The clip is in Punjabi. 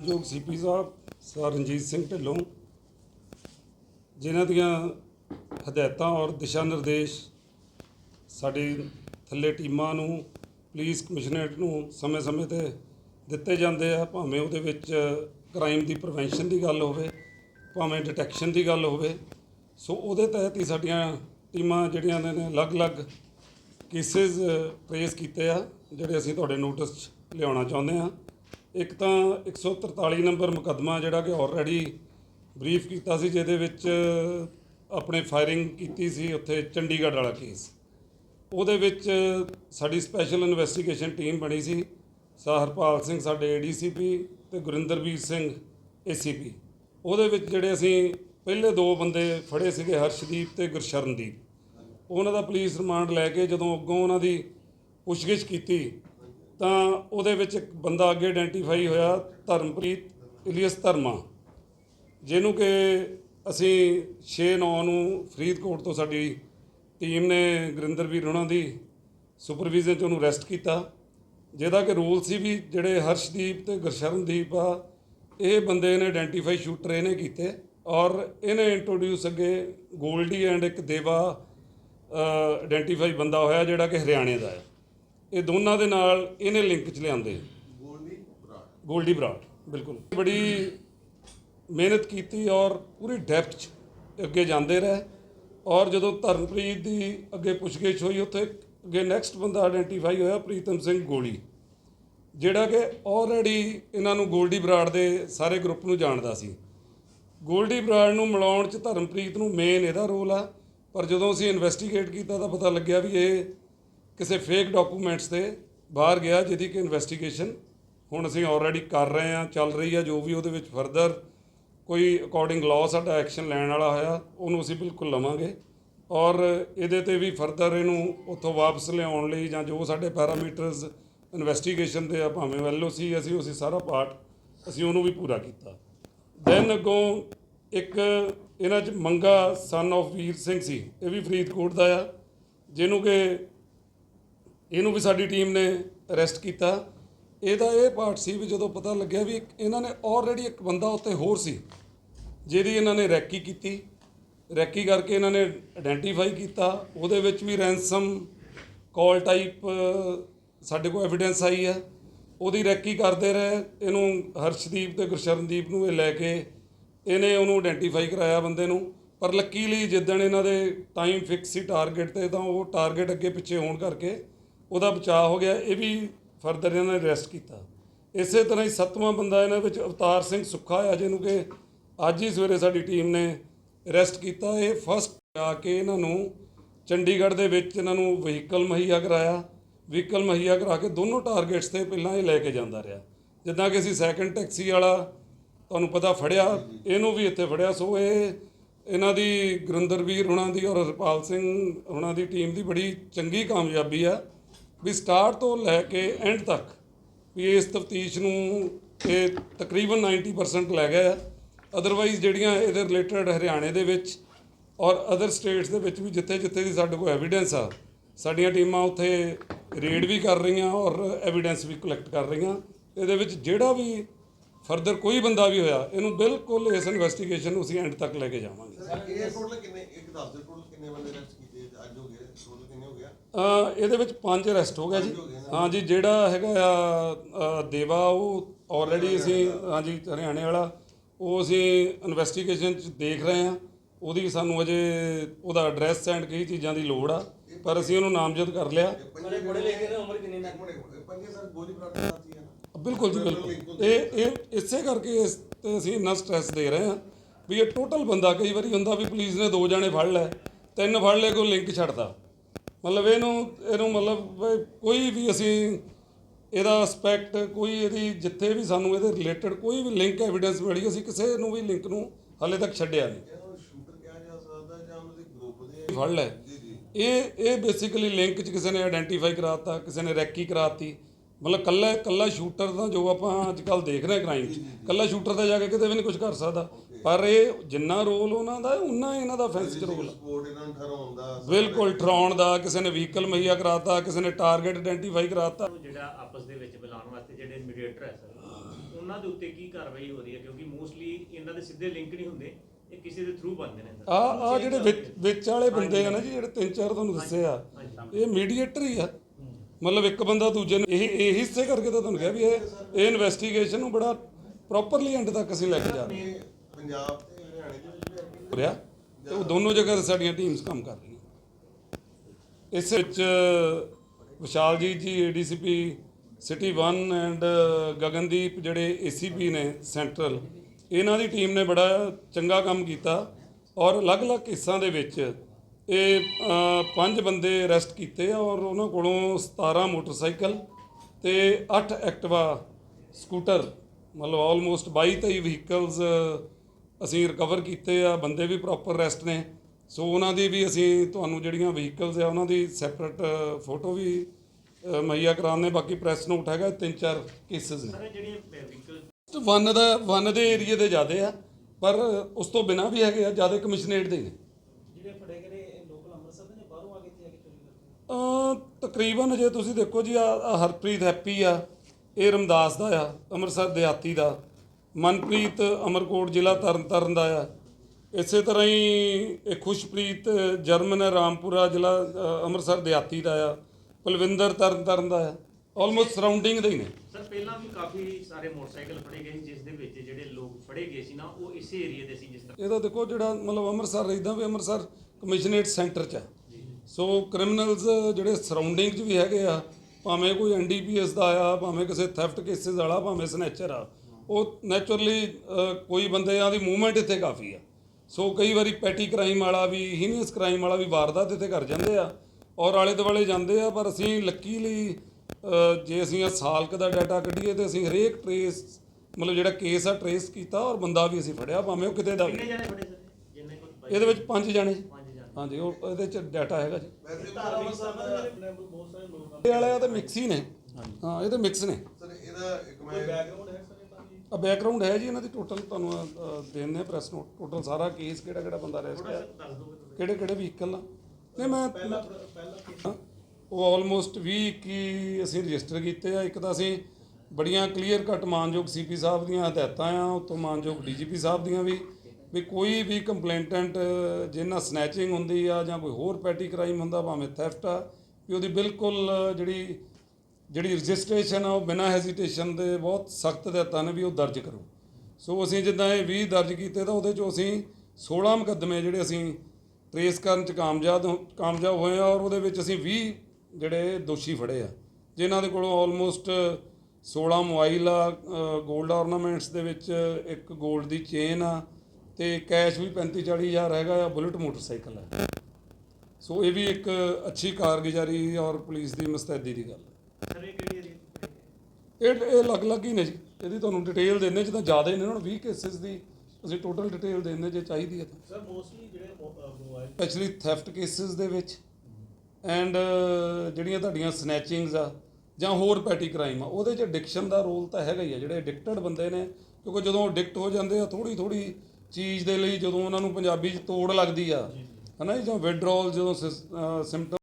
ਜੋਗ ਸੀਪੀ ਸਾਹਿਬ, ਸਰ ਰਣਜੀਤ ਸਿੰਘ ਢਿੱਲੋਂ, ਜਿਨ੍ਹਾਂ ਦੀਆਂ ਹਦਾਇਤਾਂ ਔਰ ਦਿਸ਼ਾ ਨਿਰਦੇਸ਼ ਸਾਡੇ ਥੱਲੇ ਟੀਮਾਂ ਨੂੰ, ਪੁਲਿਸ ਕਮਿਸ਼ਨਰੇਟ ਨੂੰ ਸਮੇਂ-ਸਮੇਂ ਤੇ ਦਿੱਤੇ ਜਾਂਦੇ ਆ, ਭਾਵੇਂ ਉਹਦੇ ਵਿੱਚ ਕ੍ਰਾਈਮ ਦੀ ਪ੍ਰੀਵੈਂਸ਼ਨ ਦੀ ਗੱਲ ਹੋਵੇ, ਭਾਵੇਂ ਡਿਟੈਕਸ਼ਨ ਦੀ ਗੱਲ ਹੋਵੇ। ਸੋ ਉਹਦੇ ਤਹਿਤ ਹੀ ਸਾਡੀਆਂ ਟੀਮਾਂ ਜਿਹੜੀਆਂ ਨੇ ਅਲੱਗ-ਅਲੱਗ ਕੇਸਿਸ ਟ੍ਰੇਸ ਕੀਤੇ ਆ, ਜਿਹੜੇ ਅਸੀਂ ਤੁਹਾਡੇ ਨੋਟਿਸ 'ਚ ਲਿਆਉਣਾ ਚਾਹੁੰਦੇ ਆ ਇੱਕ ਤਾਂ 143 ਨੰਬਰ ਮੁਕੱਦਮਾ ਜਿਹੜਾ ਕਿ ਆਲਰੇਡੀ ਬਰੀਫ ਕੀਤਾ ਸੀ, ਜਿਹਦੇ ਵਿੱਚ ਆਪਣੇ ਫਾਇਰਿੰਗ ਕੀਤੀ ਸੀ ਉੱਥੇ ਚੰਡੀਗੜ੍ਹ ਵਾਲਾ ਕੇਸ ਉਹਦੇ ਵਿੱਚ ਸਾਡੀ ਸਪੈਸ਼ਲ ਇਨਵੈਸਟੀਗੇਸ਼ਨ ਟੀਮ ਬਣੀ ਸੀ, ਸਾਹਰਪਾਲ ਸਿੰਘ ਸਾਡੇ ਏਡੀਸੀਪੀ ਤੇ ਗੁਰਿੰਦਰਵੀਰ ਸਿੰਘ ਏਸੀਪੀ ਉਹਦੇ ਵਿੱਚ ਜਿਹੜੇ ਅਸੀਂ ਪਹਿਲੇ ਦੋ ਬੰਦੇ ਫੜੇ ਸੀਗੇ, ਹਰਸ਼ਦੀਪ ਤੇ ਗੁਰਸ਼ਰਨਦੀਪ। ਉਹਨਾਂ ਦਾ ਪੁਲਿਸ ਰਿਮਾਂਡ ਲੈ ਕੇ ਜਦੋਂ ਅੱਗੋਂ ਉਹਨਾਂ ਦੀ ਪੁੱਛਗਿੱਛ ਕੀਤੀ ਤਾਂ ਉਹਦੇ ਵਿੱਚ ਇੱਕ ਬੰਦਾ ਅੱਗੇ ਆਇਡੈਂਟੀਫਾਈ ਹੋਇਆ ਧਰਮਪ੍ਰੀਤ ਇਲੀਅਸ ਧਰਮਾ, ਜਿਹਨੂੰ ਕਿ ਅਸੀਂ 6/9 ਨੂੰ ਫਰੀਦਕੋਟ ਤੋਂ ਸਾਡੀ ਟੀਮ ਨੇ ਗੁਰਿੰਦਰਵੀਰ ਉਹਨਾਂ ਦੀ ਸੁਪਰਵਿਜ਼ਨ 'ਚ ਉਹਨੂੰ ਅਰੈਸਟ ਕੀਤਾ, ਜਿਹਦਾ ਕਿ ਰੂਲ ਸੀ ਵੀ ਜਿਹੜੇ ਹਰਸ਼ਦੀਪ ਤੇ ਗੁਰਸ਼ਰਨਦੀਪ ਆ, ਇਹ ਬੰਦੇ ਨੇ ਆਇਡੈਂਟੀਫਾਈ ਸ਼ੂਟਰ ਇਹਨੇ ਕੀਤੇ ਔਰ ਇਹਨੇ ਇੰਟਰੋਡਿਊਸ ਅੱਗੇ ਗੋਲਡੀ ਐਂਡ ਇੱਕ ਦੇਵਾ ਆਇਡੈਂਟੀਫਾਈ ਬੰਦਾ ਹੋਇਆ ਜਿਹੜਾ ਕਿ ਹਰਿਆਣੇ ਦਾ ਹੈ। ਇਹ ਦੋਨਾਂ ਦੇ ਨਾਲ ਇਹਨੇ ਲਿੰਕ ਚ ਲਿਆਂਦੇ ਗੋਲਡੀ ਬਰਾੜ। ਬਿਲਕੁਲ। ਬੜੀ ਮਿਹਨਤ ਕੀਤੀ ਔਰ ਪੂਰੀ ਡੈਪਥ ਚ ਅੱਗੇ ਜਾਂਦੇ ਰਹੇ ਔਰ ਜਦੋਂ ਧਰਮਪ੍ਰੀਤ ਦੀ ਅੱਗੇ ਪੁੱਛਗਿੱਛ ਹੋਈ ਉੱਥੇ ਅੱਗੇ ਨੈਕਸਟ ਬੰਦਾ ਆਇਡੈਂਟੀਫਾਈ ਹੋਇਆ ਪ੍ਰੀਤਮ ਸਿੰਘ ਗੋਲੀ ਜਿਹੜਾ ਕਿ ਆਲਰੇਡੀ ਇਹਨਾਂ ਨੂੰ ਗੋਲਡੀ ਬਰਾੜ ਦੇ ਸਾਰੇ ਗਰੁੱਪ ਨੂੰ ਜਾਣਦਾ ਸੀ। ਗੋਲਡੀ ਬਰਾੜ ਨੂੰ ਮਿਲਾਉਣ ਚ ਧਰਮਪ੍ਰੀਤ ਨੂੰ ਮੇਨ ਇਹਦਾ ਰੋਲ ਆ ਪਰ ਜਦੋਂ ਅਸੀਂ ਇਨਵੈਸਟੀਗੇਟ ਕੀਤਾ ਤਾਂ ਪਤਾ ਲੱਗਿਆ ਵੀ ਇਹ ਕਿਸੇ ਫੇਕ ਡਾਕੂਮੈਂਟਸ ਤੇ ਬਾਹਰ ਗਿਆ ਜਿਹਦੀ ਕਿ ਇਨਵੈਸਟੀਗੇਸ਼ਨ ਹੁਣ ਅਸੀਂ ਆਲਰੇਡੀ ਕਰ ਰਹੇ ਹਾਂ, ਚੱਲ ਰਹੀ ਆ, ਜੋ ਵੀ ਉਹਦੇ ਵਿੱਚ ਫਰਦਰ ਕੋਈ ਅਕੋਰਡਿੰਗ ਲਾਅ ਸਾਡਾ ਐਕਸ਼ਨ ਲੈਣ ਵਾਲਾ ਹੋਇਆ, ਉਹਨੂੰ ਅਸੀਂ ਬਿਲਕੁਲ ਲਵਾਂਗੇ। ਔਰ ਇਹਦੇ ਤੇ ਵੀ ਫਰਦਰ ਇਹਨੂੰ ਉੱਥੋਂ ਵਾਪਸ ਲਿਆਉਣ ਲਈ ਜਾਂ ਜੋ ਸਾਡੇ ਪੈਰਾਮੀਟਰਸ ਇਨਵੈਸਟੀਗੇਸ਼ਨ ਦੇ ਆ, ਭਾਵੇਂ ਐਲਓਸੀ ਅਸੀਂ ਅਸੀਂ ਸਾਰਾ ਪਾਰਟ ਅਸੀਂ ਉਹਨੂੰ ਵੀ ਪੂਰਾ ਕੀਤਾ। ਦੈਨ ਅੱਗੋਂ ਇੱਕ ਇਹਨਾਂ 'ਚ ਮੰਗਾ ਸਨ of ਵੀਰ ਸਿੰਘ ਸੀ, ਇਹ ਵੀ ਫਰੀਦਕੋਟ ਦਾ ਆ, ਜਿਹਨੂੰ ਕਿ ਇਹਨੂੰ ਵੀ ਸਾਡੀ ਟੀਮ ਨੇ ਅਰੈਸਟ ਕੀਤਾ। ਇਹਦਾ ਇਹ ਪਾਰਟ ਸੀ ਵੀ ਜਦੋਂ ਪਤਾ ਲੱਗਿਆ ਵੀ ਇੱਕ- ਇਹਨਾਂ ਨੇ ਆਲਰੇਡੀ ਇੱਕ ਬੰਦਾ ਉੱਤੇ ਹੋਰ ਸੀ, ਜਿਹਦੀ ਇਹਨਾਂ ਨੇ ਰੈਕੀ ਕੀਤੀ। ਰੈਕੀ ਕਰਕੇ ਇਹਨਾਂ ਨੇ ਆਇਡੈਂਟੀਫਾਈ ਕੀਤਾ। ਉਹਦੇ ਵਿੱਚ ਵੀ ਰੈਂਸਮ ਕਾਲ ਟਾਈਪ ਸਾਡੇ ਕੋਲ ਐਵੀਡੈਂਸ ਆਈ ਹੈ। ਉਹਦੀ ਰੈਕੀ ਕਰਦੇ ਰਹੇ। ਇਹਨੂੰ ਹਰਸ਼ਦੀਪ ਤੇ ਗੁਰਸ਼ਰਨਦੀਪ ਨੂੰ ਇਹ ਲੈ ਕੇ ਇਹਨੇ ਉਹਨੂੰ ਆਇਡੈਂਟੀਫਾਈ ਕਰਾਇਆ ਬੰਦੇ ਨੂੰ। ਪਰ ਲੱਕੀ ਲਈ ਜਿੱਦਣ ਇਹਨਾਂ ਦੇ ਟਾਈਮ ਫਿਕਸ ਸੀ ਟਾਰਗੇਟ ਤੇ, ਤਾਂ ਉਹ ਟਾਰਗੇਟ ਅੱਗੇ ਪਿੱਛੇ ਹੋਣ ਕਰਕੇ ਉਹਦਾ ਬਚਾਅ ਹੋ ਗਿਆ, ਇਹ ਵੀ ਫਰਦਰ ਇਹਨਾਂ ਨੇ ਅਰੈਸਟ ਕੀਤਾ। ਇਸੇ ਤਰ੍ਹਾਂ ਹੀ ਸੱਤਵਾਂ ਬੰਦਾ ਇਹਨਾਂ ਵਿੱਚ ਅਵਤਾਰ ਸਿੰਘ ਸੁੱਖਾ ਆ, ਜਿਹਨੂੰ ਕਿ ਅੱਜ ਹੀ ਸਵੇਰੇ ਸਾਡੀ ਟੀਮ ਨੇ ਅਰੈਸਟ ਕੀਤਾ। ਇਹ ਫਸਟ ਆ ਕੇ ਇਹਨਾਂ ਨੂੰ ਚੰਡੀਗੜ੍ਹ ਦੇ ਵਿੱਚ ਇਹਨਾਂ ਨੂੰ ਵਹੀਕਲ ਮੁਹੱਈਆ ਕਰਾਇਆ। ਵਹੀਕਲ ਮੁਹੱਈਆ ਕਰਾ ਕੇ ਦੋਨੋਂ ਟਾਰਗੇਟਸ ਤੇ ਪਹਿਲਾਂ ਇਹ ਲੈ ਕੇ ਜਾਂਦਾ ਰਿਹਾ। ਜਿੱਦਾਂ ਕਿ ਅਸੀਂ ਸੈਕੰਡ ਟੈਕਸੀ ਵਾਲਾ ਤੁਹਾਨੂੰ ਪਤਾ ਫੜਿਆ, ਇਹਨੂੰ ਵੀ ਇੱਥੇ ਫੜਿਆ। ਸੋ ਇਹ ਇਹਨਾਂ ਦੀ ਗੁਰਿੰਦਰਵੀਰ ਹੁਣਾਂ ਦੀ ਔਰ ਹਰਪਾਲ ਸਿੰਘ ਹੁਣਾਂ ਦੀ ਟੀਮ ਦੀ ਬੜੀ ਚੰਗੀ ਕਾਮਯਾਬੀ ਆ। ਵੀ ਸਟਾਰਟ ਤੋਂ ਲੈ ਕੇ ਐਂਡ ਤੱਕ ਵੀ ਇਸ ਤਫਤੀਸ਼ ਨੂੰ ਇਹ ਤਕਰੀਬਨ 90% ਲੈ ਗਏ ਆ ਅਦਰਵਾਈਜ਼ ਜਿਹੜੀਆਂ ਇਹਦੇ ਰਿਲੇਟਡ ਹਰਿਆਣੇ ਦੇ ਵਿੱਚ ਔਰ ਅਦਰ ਸਟੇਟਸ ਦੇ ਵਿੱਚ ਵੀ ਜਿੱਥੇ ਜਿੱਥੇ ਦੀ ਸਾਡੇ ਕੋਲ ਐਵੀਡੈਂਸ ਆ, ਸਾਡੀਆਂ ਟੀਮਾਂ ਉੱਥੇ ਰੇਡ ਵੀ ਕਰ ਰਹੀਆਂ ਔਰ ਐਵੀਡੈਂਸ ਵੀ ਕਲੈਕਟ ਕਰ ਰਹੀਆਂ। ਇਹਦੇ ਵਿੱਚ ਜਿਹੜਾ ਵੀ ਫਰਦਰ ਕੋਈ ਬੰਦਾ ਵੀ ਹੋਇਆ, ਇਹਨੂੰ ਬਿਲਕੁਲ ਇਸ ਇਨਵੈਸਟੀਗੇਸ਼ਨ ਨੂੰ ਅਸੀਂ ਐਂਡ ਤੱਕ ਲੈ ਕੇ ਜਾਵਾਂਗੇ। ਸਰ, ਇਹ ਟੋਟਲ ਕਿੰਨੇ, ਇੱਕ ਦੱਸ ਦਿਓ ਟੋਟਲ ਕਿੰਨੇ ਬੰਦੇ ਅਰੈਸਟ ਕੀਤੇ, ਅੱਜ ਹੋ ਗਏ ਇਹਦੇ ਵਿੱਚ ਪੰਜ ਅਰੈਸਟ ਹੋ ਗਿਆ ਜੀ। ਹਾਂ ਜੀ ਜਿਹੜਾ ਹੈਗਾ ਆ ਦੇਵਾ ਉਹ ਆਲਰੇਡੀ ਅਸੀਂ ਹਾਂਜੀ ਹਰਿਆਣੇ ਵਾਲਾ ਉਹ ਅਸੀਂ ਇਨਵੈਸਟੀਗੇਸ਼ਨ ਚ ਦੇਖ ਰਹੇ ਹਾਂ। ਉਹਦੀ ਸਾਨੂੰ ਅਜੇ ਉਹਦਾ ਐਡਰੈਸ ਐਂਡ ਕਈ ਚੀਜ਼ਾਂ ਦੀ ਲੋੜ ਆ ਪਰ ਅਸੀਂ ਉਹਨੂੰ ਨਾਮਜ਼ਦ ਕਰ ਲਿਆ। ਪੰਜੇ ਪੜੇ ਲਿਖੇ ਨੇ ਉਮਰ ਕਿੰਨੀ ਨਾ ਪੰਜੇ ਸਰ ਗੋਲੀ ਪ੍ਰਾਪਤ ਸਾਥੀ ਹੈ ਬਿਲਕੁਲ ਜੀ ਬਿਲਕੁਲ। ਇਹ ਇਹ ਇਸੇ ਕਰਕੇ ਇਸ ਤੇ ਅਸੀਂ ਇੰਨਾ ਸਟ੍ਰੈਸ ਦੇ ਰਹੇ ਹਾਂ ਵੀ ਇਹ ਟੋਟਲ ਬੰਦਾ ਕਈ ਵਾਰੀ ਹੁੰਦਾ ਵੀ ਪੁਲਿਸ ਨੇ ਦੋ ਜਾਣੇ ਫੜ ਲਏ ਤਿੰਨ ਫੜ ਲਏ ਕੋਈ ਲਿੰਕ ਛੱਡਦਾ। ਮਤਲਬ ਇਹਨੂੰ ਇਹਨੂੰ ਮਤਲਬ ਕੋਈ ਵੀ ਅਸੀਂ ਇਹਦਾ ਐਸਪੈਕਟ ਕੋਈ ਇਹਦੀ ਜਿੱਥੇ ਵੀ ਸਾਨੂੰ ਇਹਦੇ ਰਿਲੇਟਡ ਕੋਈ ਵੀ ਲਿੰਕ ਐਵੀਡੈਂਸ ਮਿਲੀ ਅਸੀਂ ਕਿਸੇ ਨੂੰ ਵੀ ਲਿੰਕ ਨੂੰ ਹਾਲੇ ਤੱਕ ਛੱਡਿਆ ਨਹੀਂ। ਫੜ ਲੈ। ਇਹ ਇਹ ਬੇਸਿਕਲੀ ਲਿੰਕ ਚ ਕਿਸੇ ਨੇ ਆਇਡੈਂਟੀਫਾਈ ਕਰਾਤਾ ਕਿਸੇ ਨੇ ਰੈਕੀ ਕਰਾਤੀ। ਮਤਲਬ ਕੱਲਾ ਕੱਲਾ ਸ਼ੂਟਰ ਦਾ ਜੋ ਆਪਾਂ ਅੱਜ ਕੱਲ ਦੇਖ ਰਹੇ ਕ੍ਰਾਈਮ ਚ ਕੱਲਾ ਸ਼ੂਟਰ ਦਾ ਜਾ ਕੇ ਕਿਤੇ ਵੀ ਨਹੀਂ ਕੁਝ ਕਰ ਸਕਦਾ। ਪਰ ਇਹ ਜਿੰਨਾ ਰੋਲ ਉਹਨਾਂ ਦਾ ਉਨਾ ਇਹਨਾਂ ਦਾ ਫੈਂਸ ਚ ਰੋਲ ਸਪੋਰਟ ਇਹਨਾਂ ਨੂੰ ਠਹਿਰਾਉਣ ਦਾ ਬਿਲਕੁਲ ਠਰਾਉਣ ਦਾ ਕਿਸੇ ਨੇ ਵਹੀਕਲ ਮੁਹੱਈਆ ਕਰਾਤਾ ਕਿਸੇ ਨੇ ਟਾਰਗੇਟ ਆਇਡੈਂਟੀਫਾਈ ਕਰਾਤਾ। ਜਿਹੜਾ ਆਪਸ ਦੇ ਵਿੱਚ ਮਿਲਾਉਣ ਵਾਸਤੇ ਜਿਹੜੇ ਮੀਡੀਏਟਰ ਹੈ ਸਰ ਉਹਨਾਂ ਦੇ ਉੱਤੇ ਕੀ ਕਾਰਵਾਈ ਹੋ ਰਹੀ ਹੈ? ਕਿਉਂਕਿ ਮੋਸਟਲੀ ਇਹਨਾਂ ਦੇ ਸਿੱਧੇ ਲਿੰਕ ਨਹੀਂ ਹੁੰਦੇ ਇਹ ਕਿਸੇ ਦੇ ਥਰੂ ਬਣਦੇ ਨੇ ਆ ਆ ਜਿਹੜੇ ਵਿੱਚ ਵਿੱਚ ਵਾਲੇ ਬੰਦੇ ਆ ਨਾ ਜੀ ਜਿਹੜੇ ਤਿੰਨ ਚਾਰ ਤੁਹਾਨੂੰ ਦੱਸੇ ਆ ਇਹ ਮੀਡੀਏਟਰ ਹੀ ਆ। ਮਤਲਬ ਇੱਕ ਬੰਦਾ ਦੂਜੇ ਨੂੰ ਇਹ ਇਹ ਹਿੱਸੇ ਕਰਕੇ ਤਾਂ ਤੁਹਾਨੂੰ ਕਿਹਾ ਵੀ ਇਹ ਇਹ ਇਨਵੈਸਟੀਗੇਸ਼ਨ ਨੂੰ ਬੜਾ ਪ੍ਰੋਪਰਲੀ ਐਂਡ ਤੱਕ ਅਸੀਂ ਲੈ ਕੇ ਜਾ ਰਹੇ ਇਹ ਪੰਜਾਬ ਤੇ ਹਰਿਆਣੇ ਦੇ ਵਿੱਚ ਵੀ active ਹੋ ਰਿਹਾ? ਤੇ ਉਹ ਦੋਨੋਂ ਜਗ੍ਹਾ ਤੇ ਸਾਡੀਆਂ ਟੀਮਸ ਕੰਮ ਕਰ ਰਹੀਆਂ। ਇਸ ਵਿੱਚ ਵਿਸ਼ਾਲ ਜੀ ਜੀ ਏਡੀਸੀਪੀ ਸਿਟੀ 1 ਐਂਡ ਗਗਨਦੀਪ ਜਿਹੜੇ ਏਸੀਪੀ ਨੇ ਸੈਂਟਰਲ ਇਹਨਾਂ ਦੀ ਟੀਮ ਨੇ ਬੜਾ ਚੰਗਾ ਕੰਮ ਕੀਤਾ ਔਰ ਅਲੱਗ-ਅਲੱਗ ਕੇਸਾਂ ਦੇ ਵਿੱਚ ਇਹ ਪੰਜ ਬੰਦੇ ਅਰੈਸਟ ਕੀਤੇ ਔਰ ਉਹਨਾਂ ਕੋਲੋਂ 17 ਮੋਟਰਸਾਈਕਲ ਤੇ 8 ਐਕਟਿਵਾ, ਸਕੂਟਰ, ਮਤਲਬ ਆਲਮੋਸਟ 22 23 ਵਹੀਕਲਸ ਅਸੀਂ ਰਿਕਵਰ ਕੀਤੇ ਆ ਬੰਦੇ ਵੀ ਪ੍ਰੋਪਰ ਰੈਸਟ ਨੇ। ਸੋ ਉਹਨਾਂ ਦੀ ਵੀ ਅਸੀਂ ਤੁਹਾਨੂੰ ਜਿਹੜੀਆਂ ਵਹੀਕਲਸ ਆ ਉਹਨਾਂ ਦੀ ਸੈਪਰੇਟ ਫੋਟੋ ਵੀ ਅ, ਮੁਹੱਈਆ ਕਰਾਉਣੇ ਬਾਕੀ ਪ੍ਰੈਸ ਨੋਟ ਹੈਗਾ ਤਿੰਨ ਚਾਰ ਕੇਸਸ ਨੇ। ਸਰ ਜਿਹੜੀਆਂ ਵਹੀਕਲ ਵਨ ਦਾ ਵਨ ਦੇ ਏਰੀਏ ਦੇ ਜ਼ਿਆਦੇ ਆ ਪਰ ਉਸ ਤੋਂ ਬਿਨਾ ਵੀ ਹੈਗੇ ਆ ਜ਼ਿਆਦਾ ਕਮਿਸ਼ਨਰੇਟ ਦੇ ਨੇ। ਜਿਹੜੇ ਫੜੇ ਗਏ ਨੇ ਇਹ ਲੋਕਲ ਅੰਮ੍ਰਿਤਸਰ ਦੇ ਨੇ ਬਾਹਰੋਂ ਆ ਕੇ ਇੱਥੇ ਆ ਕੇ ਚੋਰੀ ਕਰਦੇ ਅ, ਤਕਰੀਬਨ ਜੇ ਤੁਸੀਂ ਦੇਖੋ ਜੀ ਆ ਹਰਪ੍ਰੀਤ ਹੈਪੀ ਆ ਇਹ ਰਮਦਾਸ ਦਾ ਆ ਅੰਮ੍ਰਿਤਸਰ ਦਿਹਾਤੀ ਦਾ। ਮਨਪ੍ਰੀਤ ਅਮਰਕੋਟ ਜ਼ਿਲ੍ਹਾ ਤਰਨਤਾਰਨ ਦਾ ਆ। ਇਸੇ ਤਰ੍ਹਾਂ ਹੀ ਇਹ ਖੁਸ਼ਪ੍ਰੀਤ ਜਰਮਨ ਰਾਮਪੁਰਾ ਜ਼ਿਲ੍ਹਾ ਅੰਮ੍ਰਿਤਸਰ ਦਿਹਾਤੀ ਦਾ ਆ। ਕੁਲਵਿੰਦਰ ਤਰਨਤਾਰਨ ਦਾ ਆ। ਆਲਮੋਸਟ ਸਰਾਊਂਡਿੰਗ ਦੇ ਹੀ ਨੇ। ਸਰ ਪਹਿਲਾਂ ਵੀ ਕਾਫੀ ਸਾਰੇ ਮੋਟਰਸਾਈਕਲ ਫੜੇ ਗਏ ਸੀ, ਜਿਸ ਦੇ ਵਿੱਚ ਜਿਹੜੇ ਲੋਕ ਫੜੇ ਗਏ ਸੀ ਨਾ ਉਹ ਇਸੇ ਏਰੀਆ ਦੇ ਸੀ ਜਿਸ ਤਰ੍ਹਾਂ। ਇਹਦਾ ਦੇਖੋ ਜਿਹੜਾ ਮਤਲਬ ਅੰਮ੍ਰਿਤਸਰ ਰਹਿਦਾ ਵੀ ਅੰਮ੍ਰਿਤਸਰ ਕਮਿਸ਼ਨਰੇਟ ਸੈਂਟਰ 'ਚ ਆ। ਸੋ ਕ੍ਰਿਮੀਨਲਸ ਜਿਹੜੇ ਸਰਾਊਂਡਿੰਗ 'ਚ ਵੀ ਹੈਗੇ ਆ ਭਾਵੇਂ ਕੋਈ ਐਨਡੀਪੀਐਸ ਦਾ ਆ ਭਾਵੇਂ ਕਿਸੇ ਥੈਫਟ ਕੇਸਿਸ ਵਾਲਾ ਭਾਵੇਂ ਸਨੈਚਰ ਆ ਉਹ ਨੇਚਰਲੀ ਕੋਈ ਬੰਦਿਆਂ ਦੀ ਮੂਵਮੈਂਟ ਇੱਥੇ ਕਾਫੀ ਆ। ਸੋ ਕਈ ਵਾਰੀ ਪੈਟੀ ਕ੍ਰਾਈਮ ਵਾਲਾ ਵੀ ਹੀਨੀਅਸ ਕ੍ਰਾਈਮ ਵਾਲਾ ਵੀ ਵਾਰਦਾਤ ਇੱਥੇ ਕਰ ਜਾਂਦੇ ਆ ਔਰ ਆਲੇ ਦੁਆਲੇ ਜਾਂਦੇ ਆ ਪਰ ਅਸੀਂ ਲੱਕੀਲੀ ਜੇ ਅਸੀਂ ਆ ਸਾਲਕ ਦਾ ਡਾਟਾ ਕੱਢੀਏ ਤੇ ਅਸੀਂ ਹਰੇਕ ਟਰੇਸ ਮਤਲਬ ਜਿਹੜਾ ਕੇਸ ਆ ਟਰੇਸ ਕੀਤਾ ਔਰ ਬੰਦਾ ਵੀ ਅਸੀਂ ਫੜਿਆ ਭਾਵੇਂ ਉਹ ਕਿਤੇ ਦਾ ਵੀ। ਕਿੰਨੇ ਜਣੇ ਫੜੇ ਸਰ? ਜਿੰਨੇ ਕੋਲ ਇਹਦੇ ਵਿੱਚ ਪੰਜ ਜਾਣੇ। ਹਾਂਜੀ ਉਹ ਇਹਦੇ ਚ ਡਾਟਾ ਹੈਗਾ ਜੀ। ਵੈਸੇ ਵੀ ਧਾਰਮਿਕ ਸਥਾਨਾਂ ਦੇ ਜਿਹੜੇ ਬਹੁਤ ਸਾਰੇ ਲੋਕ ਆ ਇਹ ਵਾਲੇ ਆ ਤਾਂ ਮਿਕਸ ਹੀ ਨੇ। ਹਾਂ ਇਹ ਤਾਂ ਮਿਕਸ ਨੇ। ਸਰ ਇਹਦਾ ਇੱਕ ਮੈਂ ਬੈਕਗ੍ਰਾਉਂਡ ਹੈ ਜੀ ਇਹਨਾਂ ਦੀ ਟੋਟਲ ਤੁਹਾਨੂੰ ਦੇਣੇ ਪ੍ਰੈਸ ਨੋਟ ਟੋਟਲ ਸਾਰਾ ਕੇਸ ਕਿਹੜਾ ਕਿਹੜਾ ਬੰਦਾ ਅਰੈਸਟ ਥੋੜਾ ਹੈ? ਦੱਸ ਦੋਗੇ ਤੁਸੀਂ ਕਿਹੜੇ ਕਿਹੜੇ ਵਹੀਕਲ ਆ ਨਹੀਂ ਮੈਂ ਪਹਿਲਾ ਉਹ ਆਲਮੋਸਟ 20 ਕੀ ਅਸੀਂ ਰਜਿਸਟਰ ਕੀਤੇ ਆ। ਇੱਕ ਤਾਂ ਅਸੀਂ ਬੜੀਆਂ ਕਲੀਅਰ ਕੱਟ ਮਾਨਯੋਗ ਸੀਪੀ ਸਾਹਿਬ ਦੀਆਂ ਹਦਾਇਤਾਂ ਆ ਉਤੋਂ ਮਾਨਯੋਗ ਡੀਜੀਪੀ ਸਾਹਿਬ ਦੀਆਂ ਵੀ ਵੀ ਕੋਈ ਵੀ ਕੰਪਲੇਂਟੈਂਟ ਜਿਹਨਾਂ ਸਨੈਚਿੰਗ ਹੁੰਦੀ ਆ ਜਾਂ ਕੋਈ ਹੋਰ ਪੈਟੀ ਕ੍ਰਾਈਮ ਹੁੰਦਾ ਭਾਵੇਂ ਥੈਫਟ ਆ ਵੀ ਉਹਦੀ ਬਿਲਕੁਲ ਜਿਹੜੀ ਜਿਹੜੀ ਰਜਿਸਟ੍ਰੇਸ਼ਨ ਆ, ਉਹ ਬਿਨਾਂ ਹੈਜ਼ਿਟੇਸ਼ਨ ਦੇ ਬਹੁਤ ਸਖਤ ਹਦਾਇਤਾਂ ਨੇ ਵੀ ਉਹ ਦਰਜ ਕਰੋ। ਸੋ ਅਸੀਂ ਜਿੱਦਾਂ ਇਹ 20 ਦਰਜ ਕੀਤੇ, ਤਾਂ ਉਹਦੇ ਚੋਂ ਅਸੀਂ 16 ਮੁਕੱਦਮੇ ਜਿਹੜੇ ਅਸੀਂ ਟਰੇਸ ਕਰਨ ਚ ਕਾਮਯਾਬ ਹੋ- ਕਾਮਯਾਬ ਹੋਏ ਆ ਔਰ ਉਹਦੇ ਵਿੱਚ ਅਸੀਂ 20 ਜਿਹੜੇ ਦੋਸ਼ੀ ਫੜੇ ਆ, ਜਿਨ੍ਹਾਂ ਦੇ ਕੋਲੋਂ ਆਲਮੋਸਟ 16 ਮੋਬਾਈਲ ਆ 골ਡ ਆਰਨਾਮੈਂਟਸ ਦੇ ਵਿੱਚ ਇੱਕ 골ਡ ਦੀ ਚੇਨ ਆ ਤੇ ਕੈਸ਼ ਵੀ 35 40 ਹਜ਼ਾਰ ਹੈਗਾ ਆ ਬੁਲਟ ਮੋਟਰਸਾਈਕਲ ਆ। ਸੋ ਇਹ ਵੀ ਇੱਕ ਅੱਛੀ ਕਾਰਗੁਜ਼ਾਰੀ ਔਰ ਪੁਲਿਸ ਦੀ ਮੁਸਤੈਦੀ ਦੀ ਗੱਲ ਹੈ ਸਰ ਇਹ ਕਿਹੜੀ ਏਰੀਆ ਤੋਂ ਫੜੇ ਗਏ? ਇਹ ਇਹ ਅਲੱਗ-ਅਲੱਗ ਹੀ ਨੇ ਜੀ। ਇਹਦੀ ਤੁਹਾਨੂੰ ਡਿਟੇਲ ਦਿੰਨੇ ਜਿੱਦਾਂ ਜ਼ਿਆਦਾ ਹੀ ਨੇ ਹੁਣ 20 ਕੇਸਿਸ ਦੀ। ਅਸੀਂ ਟੋਟਲ ਡਿਟੇਲ ਦਿੰਨੇ ਜੇ ਚਾਹੀਦੀ ਹੈ ਤਾਂ। ਸਰ ਮੋਸਟਲੀ ਜਿਹੜੇ ਮੋਬਾਈਲ ਸਪੈਸ਼ਲੀ ਥੈਫਟ ਕੇਸਿਸ ਦੇ ਵਿੱਚ ਐਂਡ ਜਿਹੜੀਆਂ ਤੁਹਾਡੀਆਂ ਸਨੈਚਿੰਗਸ ਆ ਜਾਂ ਹੋਰ ਪੈਟੀ ਕ੍ਰਾਈਮ ਆ ਉਹਦੇ 'ਚ ਐਡਿਕਸ਼ਨ ਦਾ ਰੋਲ ਤਾਂ ਹੈਗਾ ਹੀ ਆ। ਜਿਹੜੇ ਐਡਿਕਟਡ ਬੰਦੇ ਨੇ ਕਿਉਂਕਿ ਜਦੋਂ ਐਡਿਕਟ ਹੋ ਜਾਂਦੇ ਆ ਥੋੜੀ ਥੋੜੀ ਚੀਜ਼ ਦੇ ਲਈ ਜਦੋਂ ਉਹਨਾਂ ਨੂੰ ਪੰਜਾਬੀ 'ਚ ਤੋੜ ਲੱਗਦੀ ਆ ਹਨਾ ਜਾਂ? ਵਿਡਰੋਲ ਜਦੋਂ ਸਿੰਪਟਮ